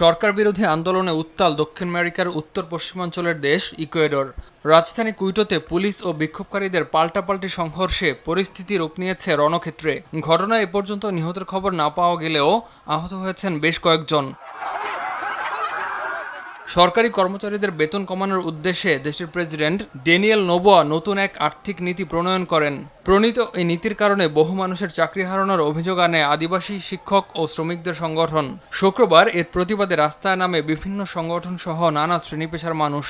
সরকার বিরোধী আন্দোলনে উত্তাল দক্ষিণ আমেরিকার উত্তর পশ্চিমাঞ্চলের দেশ ইকুয়েডর। রাজধানী কুইটোতে পুলিশ ও বিক্ষোভকারীদের পাল্টাপাল্টি সংঘর্ষে পরিস্থিতি রূপ নিয়েছে রণক্ষেত্রে। ঘটনায় এ পর্যন্ত নিহতের খবর না পাওয়া গেলেও আহত হয়েছেন বেশ কয়েকজন। সরকারি কর্মচারীদের বেতন কমানোর উদ্দেশ্যে দেশের প্রেসিডেন্ট ড্যানিয়েল নোবোয়া নতুন এক আর্থিক নীতি প্রণয়ন করেন। প্রণীত এই নীতির কারণে বহু মানুষের চাকরি হারানোর অভিযোগ আনে আদিবাসী শিক্ষক ও শ্রমিকদের সংগঠন। শুক্রবার এর প্রতিবাদে রাস্তায় নামে বিভিন্ন সংগঠন সহ নানা শ্রেণি পেশার মানুষ।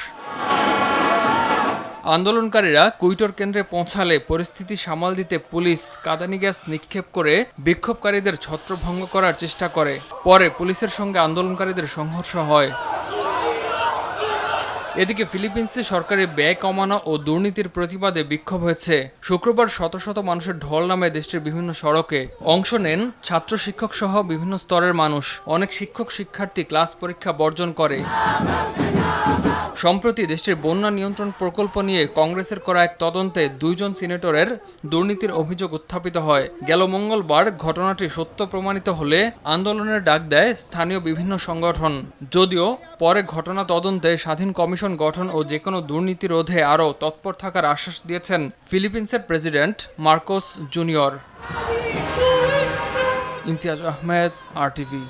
আন্দোলনকারীরা কুইটর কেন্দ্রে পৌঁছালে পরিস্থিতি সামাল দিতে পুলিশ কাদানি গ্যাস নিক্ষেপ করে বিক্ষোভকারীদের ছত্রভঙ্গ করার চেষ্টা করে। পরে পুলিশের সঙ্গে আন্দোলনকারীদের সংঘর্ষ হয়। এদিকে ফিলিপিন্সে সরকারের ব্যয় কমানো ও দুর্নীতির প্রতিবাদে বিক্ষোভ হয়েছে। শুক্রবার শত শত মানুষের ঢল নামে দেশটির বিভিন্ন সড়কে অংশ নেন ছাত্র শিক্ষক সহ বিভিন্ন স্তরের মানুষ। অনেক শিক্ষক শিক্ষার্থী ক্লাস পরীক্ষা বর্জন করে। সম্প্রতি দেশটির বন্যা নিয়ন্ত্রণ প্রকল্প নিয়ে কংগ্রেসের করা এক তদন্তে দুইজন সিনেটরের দুর্নীতির অভিযোগ উত্থাপিত হয়। গেল মঙ্গলবার ঘটনাটি সত্য প্রমাণিত হলে আন্দোলনের ডাক দেয় স্থানীয় বিভিন্ন সংগঠন। যদিও পরে ঘটনা তদন্তে স্বাধীন কমিশন গঠন ও যে কোনো দুর্নীতি রোধে আরও তৎপর থাকার আশ্বাস দিয়েছেন ফিলিপিন্সের president Marcos junior. Imtiaz Ahmed, R TV